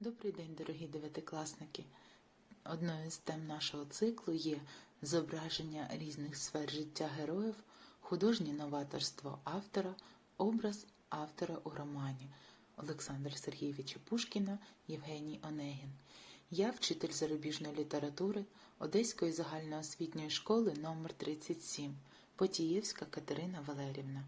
Добрий день, дорогі дев'ятикласники! Одною з тем нашого циклу є зображення різних сфер життя героїв, художнє новаторство автора, образ автора у романі Олександра Сергійовича Пушкіна, Євгеній Онегін. Я вчитель зарубіжної літератури Одеської загальноосвітньої школи номер 37 Потієвська Катерина Валерівна.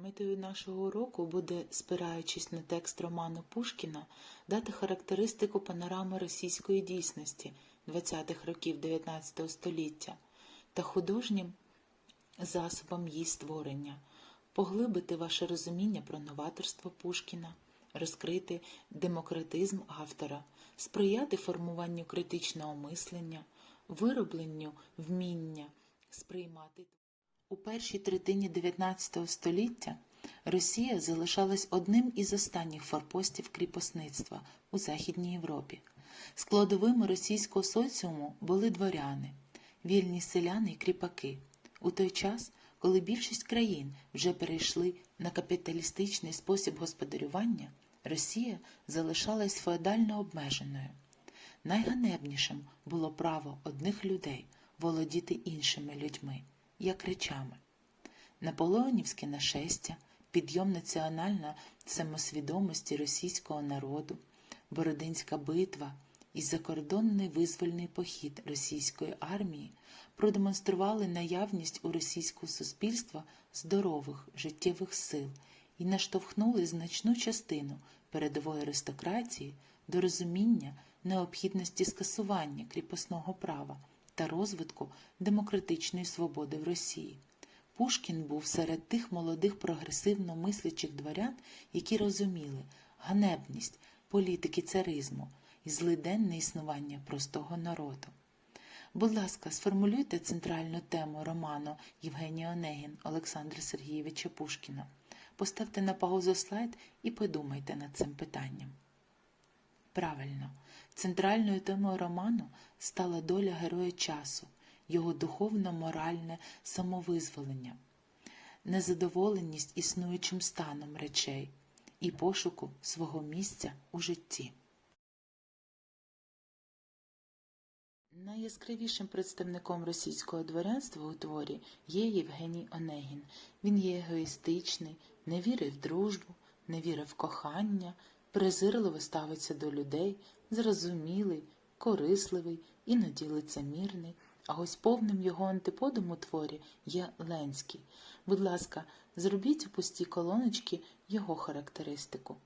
Метою нашого уроку буде, спираючись на текст роману Пушкіна, дати характеристику панорами російської дійсності ХХ років XIX століття та художнім засобам її створення, поглибити ваше розуміння про новаторство Пушкіна, розкрити демократизм автора, сприяти формуванню критичного мислення, виробленню вміння сприймати. У першій третині XIX століття Росія залишалась одним із останніх форпостів кріпосництва у Західній Європі. Складовими російського соціуму були дворяни, вільні селяни і кріпаки. У той час, коли більшість країн вже перейшли на капіталістичний спосіб господарювання, Росія залишалась феодально обмеженою. Найганебнішим було право одних людей володіти іншими людьми як речами. Наполеонівське нашестя, підйом національної самосвідомості російського народу, Бородинська битва і закордонний визвольний похід російської армії продемонстрували наявність у російського суспільства здорових життєвих сил і наштовхнули значну частину передової аристократії до розуміння необхідності скасування кріпосного права та розвитку демократичної свободи в Росії. Пушкін був серед тих молодих прогресивно мислячих дворян, які розуміли ганебність політики царизму і злиденне існування простого народу. Будь ласка, сформулюйте центральну тему роману Євгенія Онегін Олександра Сергійовича Пушкіна. Поставте на паузу слайд і подумайте над цим питанням. Правильно, центральною темою роману стала доля героя часу, його духовно-моральне самовизволення, незадоволеність існуючим станом речей і пошуку свого місця у житті. Найяскравішим представником російського дворянства у творі є Євгеній Онегін. Він є егоїстичний, не вірив в дружбу, не вірив в кохання, презирливо ставиться до людей, зрозумілий, корисливий, іноді лицемірний. А ось повним його антиподом у творі є Ленський. Будь ласка, зробіть у пусті колоночки його характеристику.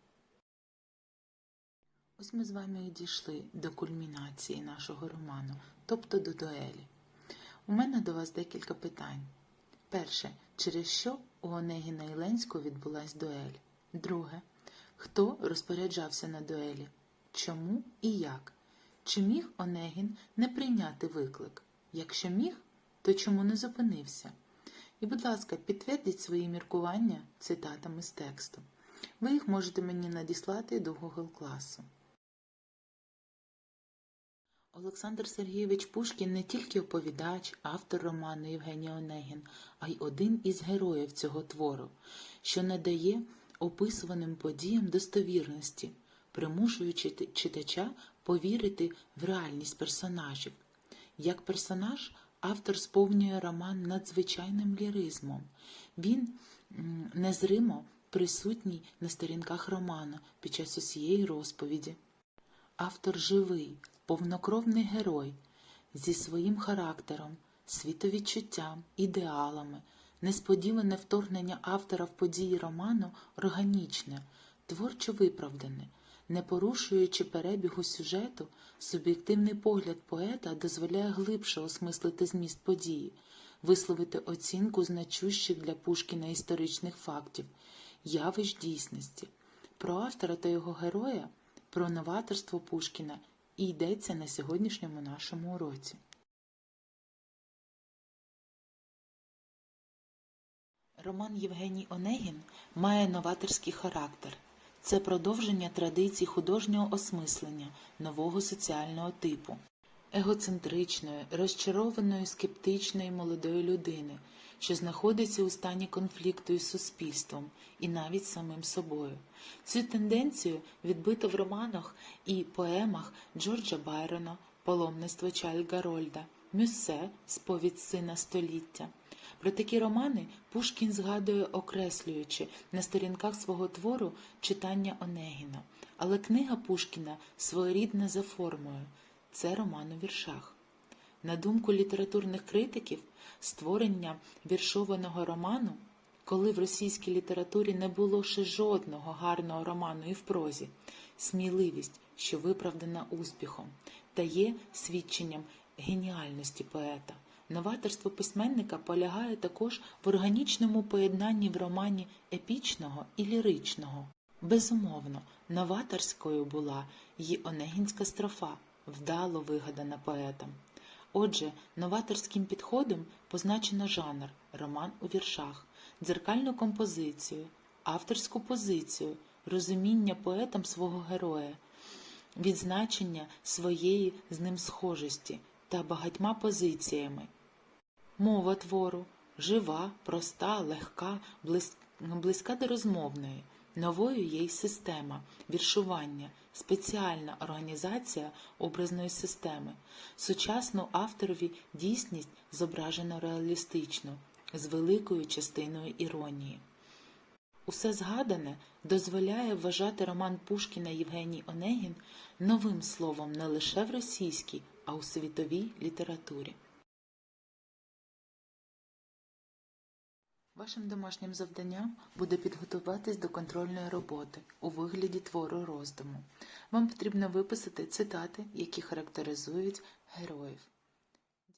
Ось ми з вами і дійшли до кульмінації нашого роману, тобто до дуелі. У мене до вас декілька питань. Перше, через що у Онегіна і Ленського відбулась дуель? Друге, хто розпоряджався на дуелі? Чому і як? Чи міг Онегін не прийняти виклик? Якщо міг, то чому не зупинився? І, будь ласка, підтвердіть свої міркування цитатами з тексту. Ви їх можете мені надіслати до Google класу. Олександр Сергійович Пушкін не тільки оповідач, автор роману Євгеній Онегін, а й один із героїв цього твору, що надає описуваним подіям достовірності, примушуючи читача повірити в реальність персонажів. Як персонаж, автор сповнює роман надзвичайним ліризмом. Він незримо присутній на сторінках роману під час усієї розповіді. Автор живий, повнокровний герой зі своїм характером, світовідчуттям, ідеалами, несподіване вторгнення автора в події роману органічне, творчо виправдане, не порушуючи перебігу сюжету, суб'єктивний погляд поета дозволяє глибше осмислити зміст події, висловити оцінку значущих для Пушкіна історичних фактів, явищ дійсності. Про автора та його героя, про новаторство Пушкіна і йдеться на сьогоднішньому нашому уроці. Роман Євгеній Онегін має новаторський характер. Це продовження традицій художнього осмислення нового соціального типу. егоцентричної, розчарованої, скептичної молодої людини, що знаходиться у стані конфлікту із суспільством і навіть самим собою. Цю тенденцію відбито в романах і поемах Джорджа Байрона, Паломництво Чайльда Рольда, Мюссе, Сповідь сина століття. Про такі романи Пушкін згадує, окреслюючи на сторінках свого твору читання Онегіна. Але книга Пушкіна своєрідна за формою це роман у віршах. На думку літературних критиків, створення віршованого роману, коли в російській літературі не було ще жодного гарного роману і в прозі, сміливість, що виправдана успіхом, та є свідченням геніальності поета. Новаторство письменника полягає також в органічному поєднанні в романі епічного і ліричного. Безумовно, новаторською була й Онегінська строфа, вдало вигадана поетом. Отже, новаторським підходом позначено жанр, роман у віршах, дзеркальну композицію, авторську позицію, розуміння поетом свого героя, відзначення своєї з ним схожості та багатьма позиціями. Мова твору жива, проста, легка, близька до розмовної. Новою є й система, віршування, спеціальна організація образної системи. Сучасну авторові дійсність зображено реалістично, з великою частиною іронії. Усе згадане дозволяє вважати роман Пушкіна Євгеній Онегін новим словом не лише в російській, а у світовій літературі. Вашим домашнім завданням буде підготуватись до контрольної роботи у вигляді твору роздуму. Вам потрібно виписати цитати, які характеризують героїв.